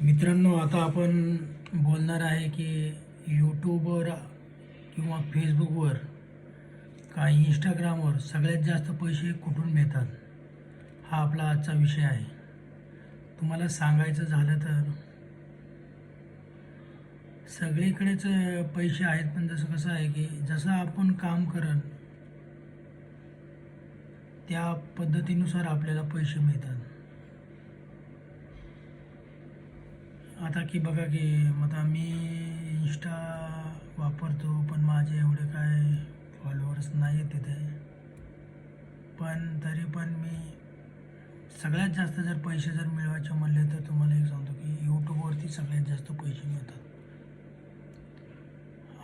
मित्रांनो आता आपण बोलणार आहे की यूट्यूबवर किंवा फेसबुकवर का इंस्टाग्रामवर सगळ्यात जास्त पैसे कुठून मिळतात हा आपला आजचा विषय आहे. तुम्हाला सांगायचं झालं तर सगळीकडेच पैसे आहेत पण जसं कसं आहे की जसं आपण काम करन त्या पद्धतीनुसार आपल्याला पैसे मिळतात. आता की बघा की आता मी इंस्टा वापरतो पण माझे एवढे काय फॉलोअर्स नाही आहेत तिथे. पण तरी पण मी सगळ्यात जास्त जर पैसे जर मिळवायचे म्हणले तर तुम्हाला एक सांगतो की यूट्यूबवरती सगळ्यात जास्त पैसे मिळतात.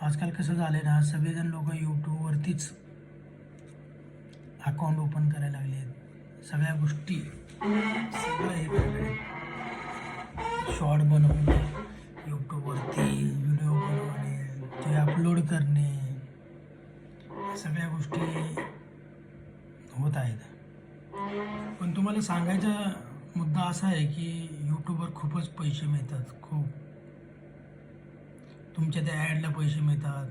आजकाल कसं झालं आहे ना सगळेजण लोक यूट्यूबवरतीच अकाउंट ओपन करायला लागले आहेत सगळ्या गोष्टी. सगळं हे करायला शॉर्ट बनवणे यूट्यूबवरती व्हिडिओ बनवणे ते अपलोड करणे या सगळ्या गोष्टी होत आहेत. पण तुम्हाला सांगायचा मुद्दा असा आहे की यूट्यूबवर खूपच पैसे मिळतात खूप. तुमच्या त्या ॲडला पैसे मिळतात.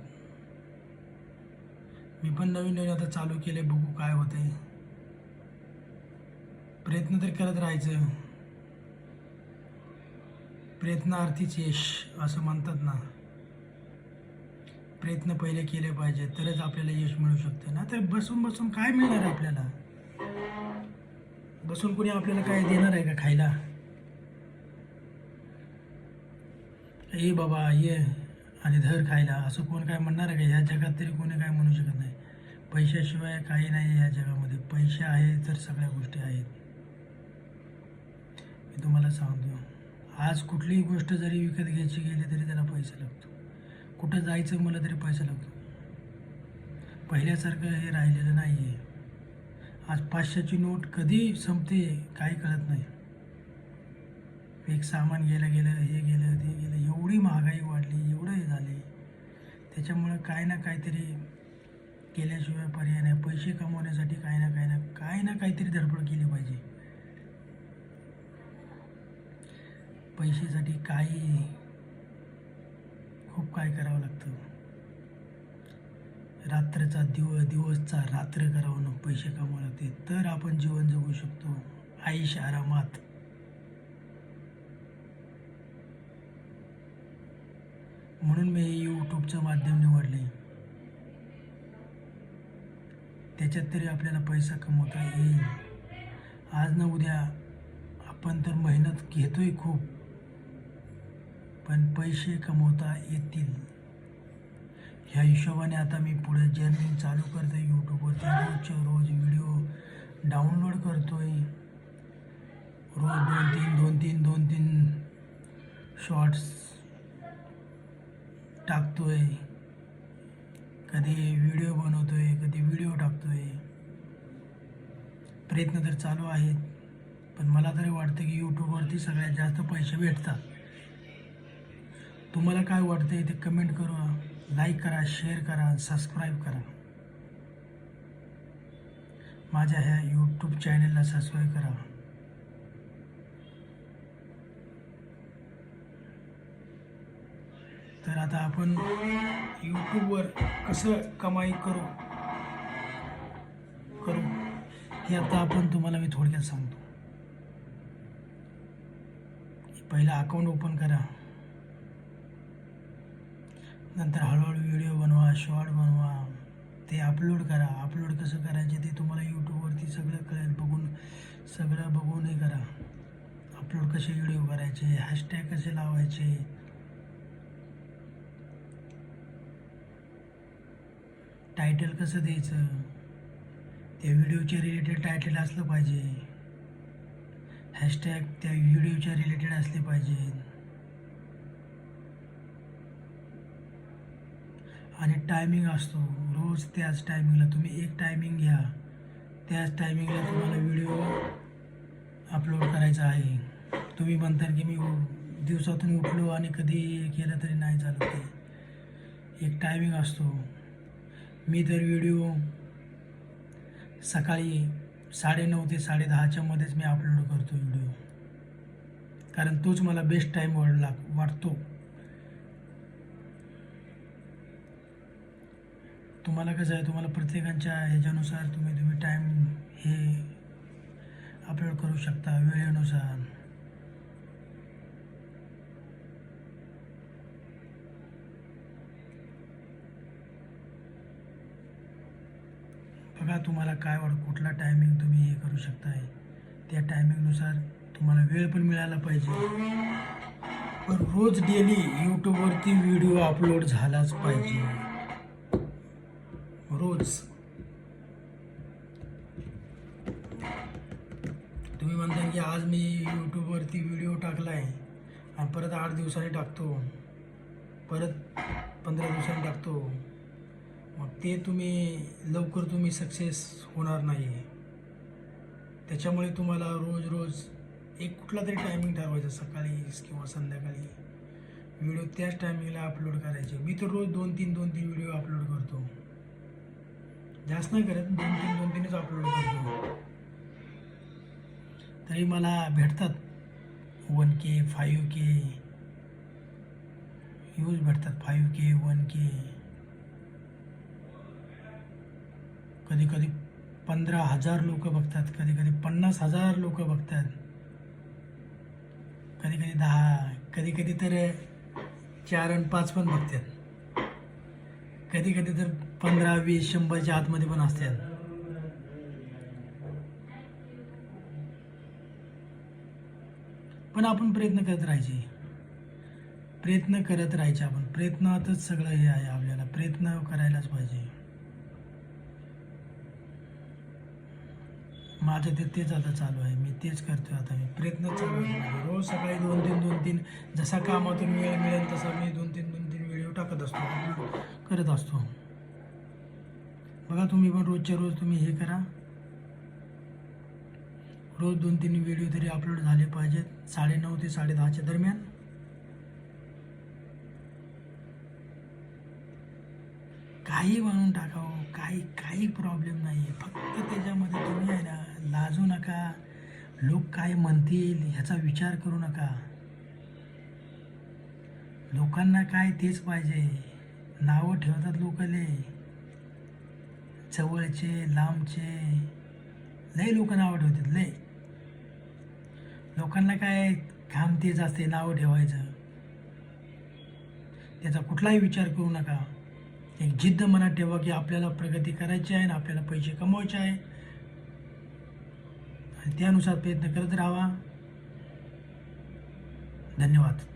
मी पण नवीन नवीन आता चालू केले बघू काय होते प्रयत्न तर करत राहायचं. प्रयत्नार्थीच यश असं म्हणतात ना. प्रयत्न पहिले केले पाहिजे तरच आपल्याला यश मिळू शकते. ना तर बसून बसून काय मिळणार आहे आपल्याला? बसून कोणी आपल्याला काय देणार आहे का खायला? ये बाबा ये आणि धर खायला. असं कोण काय म्हणणार आहे का? ह्या जगात तरी कोणी काय म्हणू शकत नाही. पैशाशिवाय काही नाही या जगामध्ये. पैसे आहे तर सगळ्या गोष्टी आहेत. मी तुम्हाला सांगतो आज कुठलीही गोष्ट जरी विकत घ्यायची गेली तरी त्याला पैसा लागतो. कुठं जायचं मला तरी पैसा लागतो. पहिल्यासारखं हे राहिलेलं नाही आहे आज पाचशेची नोट कधी संपते काही कळत नाही. एक सामान गेलं गेलं हे गेलं ते गेलं एवढी महागाई वाढली एवढं हे झाले. त्याच्यामुळं काय ना काहीतरी केल्याशिवाय पर्याय नाही. पैसे कमवण्यासाठी काही ना काही ना काही ना काहीतरी धडपड केली पाहिजे. पैशासाठी काही खूप काय करावं लागतं. रात्रचा दिवस दिवसचा रात्र करावं पैसे कमावं लागते. तर आपण जीवन जगू शकतो. आईश आरामात. म्हणून मी हे यूट्यूबचं माध्यम निवडले त्याच्यात तरी आपल्याला पैसा कमवता येईल. आज ना उद्या आपण तर मेहनत घेतोय खूप. पण पैसे कमवता येतील. ह्या हिशोबाने आता मी पुढे जर्नी चालू करतो यूट्यूबवरती रोजच्या रोज व्हिडिओ डाउनलोड करतोय. रोज दोन तीन दोन तीन दोन तीन शॉर्ट्स टाकतोय. कधी व्हिडिओ बनवतोय कधी व्हिडिओ टाकतोय. प्रयत्न तर चालू आहेत. पण मला तरी वाटतं की यूट्यूबवरती सगळ्यात जास्त पैसे भेटतात. तुम्हाला काय वाटतं ते कमेंट करा लाईक करा शेअर करा सबस्क्राईब करा. माझ्या ह्या यूट्यूब चॅनलला सबस्क्राईब करा. तर आता आपण यूट्यूबवर कसं कमाई करू करू हे आता आपण तुम्हाला मी थोडक्यात सांगतो. पहिला अकाउंट ओपन करा. नंतर हळूहळू व्हिडिओ बनवा शॉर्ट बनवा ते अपलोड करा. अपलोड कसं करायचे ते तुम्हाला यूट्यूबवरती सगळं कळेल. बघून सगळं बघून हे करा. अपलोड कसे व्हिडिओ करायचे हॅशटॅग कसे लावायचे? टायटल कसं द्यायचं? त्या व्हिडिओच्या रिलेटेड टायटल असलं पाहिजे. हॅशटॅग त्या व्हिडिओच्या रिलेटेड असले पाहिजे. आणि टायमिंग असतो. रोज त्याच टायमिंगला तुम्ही एक टायमिंग घ्या. त्याच टायमिंगला तुम्हाला व्हिडिओ अपलोड करायचा आहे. तुम्ही म्हणताल की मी दिवसातून उठलो आणि कधी केलं तरी नाही चालत ते. एक टायमिंग असतो. मी तर व्हिडिओ सकाळी साडेनऊ ते साडेदहाच्या मध्येच मी अपलोड करतो व्हिडिओ कारण तोच मला बेस्ट टाईम वाढला वाटतो तुम्हाला कसं आहे तुम्हाला प्रत्येकांच्या ह्याच्यानुसार तुम्ही तुम्ही टाईम हे अपलोड करू शकता वेळेनुसार. बघा तुम्हाला काय वाट कुठला टायमिंग तुम्ही हे करू शकताय. त्या टायमिंगनुसार तुम्हाला वेळ पण मिळाला पाहिजे. पण रोज डेली यूट्यूबवरती व्हिडिओ अपलोड झालाच पाहिजे. रोज तुम्ही म्हणता की आज मी यूट्यूबवरती व्हिडिओ टाकला आहे आणि परत आठ दिवसांनी टाकतो. परत पंधरा दिवसांनी टाकतो. मग ते तुम्ही लवकर तुम्ही सक्सेस होणार नाही. त्याच्यामुळे तुम्हाला रोज रोज एक कुठला तरी टायमिंग ठरवायचा सकाळी किंवा संध्याकाळी. व्हिडिओ त्याच टायमिंगला अपलोड करायचे. मी तर रोज दोन तीन दोन तीन व्हिडिओ अपलोड करतो. जास्त नाही करत दोन तीन दोन तीनच अपलोड करतो. तरी मला भेटतात. One K five K views भेटतात फाईव्ह के वन के कधी कधी पंधरा हजार लोक बघतात कधी कधी पन्नास हजार लोक बघतात. कधी कधी दहा कधी कधी तर चार आणि पाच पण बघतात. कधी कधी तर पंधरा वीस शंभरच्या आतमध्ये पण असतात पण आपण प्रयत्न करत राहायचे. प्रयत्न करत राहायचे आपण. प्रयत्नातच सगळं हे आहे आपल्याला. प्रयत्न करायलाच पाहिजे. माझं ते तेच आता चालू आहे. मी तेच करतोय आता. मी प्रयत्न चालू आहे रोज सकाळी दोन तीन दोन तीन जसा कामातून वेळ मिळेल तसा मी दोन तीन दोन तीन व्हिडिओ टाकत असतो. करत असतो. बघा तुम्ही पण रोजच्या रोज तुम्ही हे करा. रोज दोन तीन व्हिडिओ तरी अपलोड झाले पाहिजेत साडेनऊ ते साडेदहाच्या दरम्यान. काही बनवून टाकावं काही काही प्रॉब्लेम नाही आहे फक्त त्याच्यामध्ये तुम्ही आहे ना लाजू नका. लोक काय म्हणतील ह्याचा विचार करू नका. लोकांना काय तेच पाहिजे. नावं ठेवतात लोकले. जवळचे लांबचे लय लोक नावं ठेवतात लय. लोकांना काय काम तेच असते नावं ठेवायचं. त्याचा कुठलाही विचार करू नका. एक जिद्द मनात ठेवा की आपल्याला प्रगती करायची आहे आणि आपल्याला पैसे कमवायचे आहे. आणि त्यानुसार प्रयत्न करत राहावा धन्यवाद.